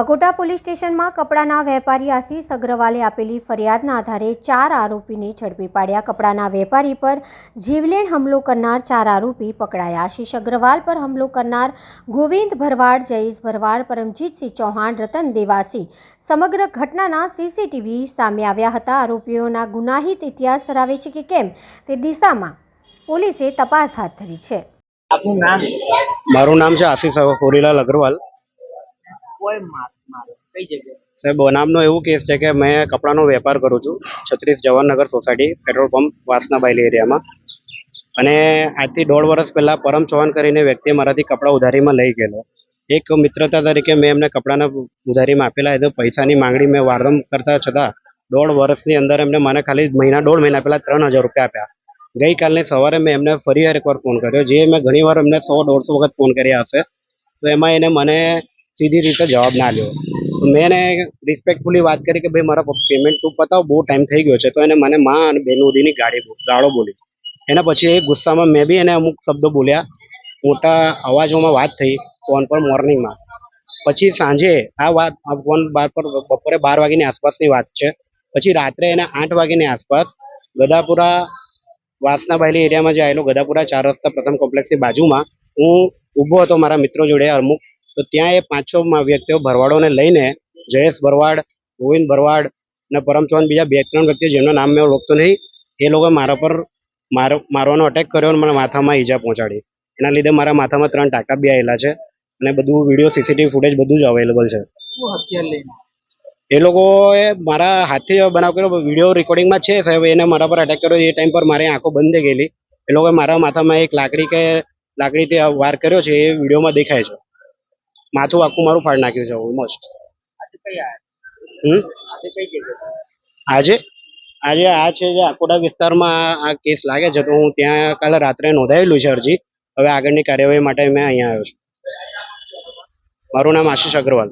Akota police સ્ટેશનમાં કપડાના વેપારી આશીષ અગ્રવાલે આપેલી ફરિયાદના આધારે ચાર આરોપીને ઝડપી પાડ્યા. કપડાના વેપારી પર જીવલેણ હુમલો કરનાર ચાર આરોપી પકડાયા. આશીષ અગ્રવાલ પર હુમલો કરનાર ગોવિંદ ભરવાડ જયેશ ભરવાડ પરમજીતસિંહ ચૌહાણ રતન દેવાસી સમગ્ર ઘટનાના સીસીટીવી સામે આવ્યા હતા. આરોપીઓના ગુનાહિત ઇતિહાસ ધરાવે છે કે કેમ તે દિશામાં પોલીસે તપાસ હાથ ધરી છે. આપનું નામ? મારું નામ છે આશીષ હોરીલાલ અગ્રવાલ. કોઈ સાહેબ બનામનો એવું કેસ છે કે મેં કપડાનો વેપાર કરું છું છત્રીસ Jawaharnagar society petrol pump Vasna Bhayli એરિયામાં. અને આજથી દોઢ વર્ષ પહેલાં પરમ ચૌહાણ કરીને વ્યક્તિએ મારાથી કપડાં ઉધારીમાં લઈ ગયેલો. એક મિત્રતા તરીકે મેં એમને કપડાના ઉધારીમાં આપેલા એ તો પૈસાની માંગણી મેં વારંવાર કરતા છતાં દોઢ વર્ષની અંદર એમને મને ખાલી મહિના, દોઢ મહિના પહેલાં ત્રણ હજાર રૂપિયા આપ્યા. ગઈકાલની સવારે મેં એમને ફરી એકવાર ફોન કર્યો. જે મેં ઘણીવાર એમને સો, દોઢસો વખત ફોન કર્યા હશે. તો એમાં એને મને સીધી રીતે જવાબ ના લ્યો. મેં એને રિસ્પેક્ટફુલી વાત કરી કે, ભાઈ, મારા પેમેન્ટ તું પતાવ, બહુ ટાઈમ થઈ ગયો છે. તો એને મને માં અને સુધીની ગાડી ગાળો બોલી એના પછી એ ગુસ્સામાં મેં બી એને અમુક શબ્દો બોલ્યા. મોટા અવાજોમાં વાત થઈ ફોન પર મોર્નિંગમાં પછી સાંજે આ વાત ફોન બાર પર, બપોરે બાર વાગ્યાની આસપાસની વાત છે. પછી રાત્રે એને આઠ વાગ્યાની આસપાસ ગદાપુરા વાસનાબાઈલી એરિયામાં જે આવેલો ગદાપુરા ચાર રસ્તા પ્રથમ કોમ્પ્લેક્સની બાજુમાં હું ઊભો હતો મારા મિત્રો જોડે અમુક તો ત્યાં એ પાંચ છ વ્યક્તિઓ ભરવાડોને લઈને જયેશ ભરવાડ ગોવિંદ ભરવાડ અને પરમચંદ બીજા બે ત્રણ વ્યક્તિઓ જેમનું નામ મેં ઓળખતો નહીં એ લોકોએ મારા પર મારો મારવાનો અટેક કર્યો અને મને માથામાં ઈજા પહોંચાડી. એના લીધે મારા માથામાં ત્રણ ટાંકા બી આવેલા છે અને બધું વીડિયો સીસીટીવી ફૂટેજ બધું જ અવેલેબલ છે. એ લોકોએ મારા હાથથી બનાવ કર્યો વીડિયો રેકોર્ડિંગમાં છે સાહેબ એને મારા પર અટેક કર્યો. એ ટાઈમ પર મારી આંખો બંધ થઈ ગયેલી. એ લોકોએ મારા માથામાં એક લાકડી કે લાકડીથી વાર કર્યો છે એ વિડીયોમાં દેખાય છે. માથું આખું મારું ફાડી નાખ્યું છે ઓલમોસ્ટ આજે આજે આ છે જે આકોડા વિસ્તારમાં આ કેસ લાગે છે તો હું ત્યાં કાલે રાત્રે નોંધાયેલું છે અરજી. હવે આગળની કાર્યવાહી માટે મેં અહીંયા આવ્યો છું. મારું નામ આશીષ અગ્રવાલ.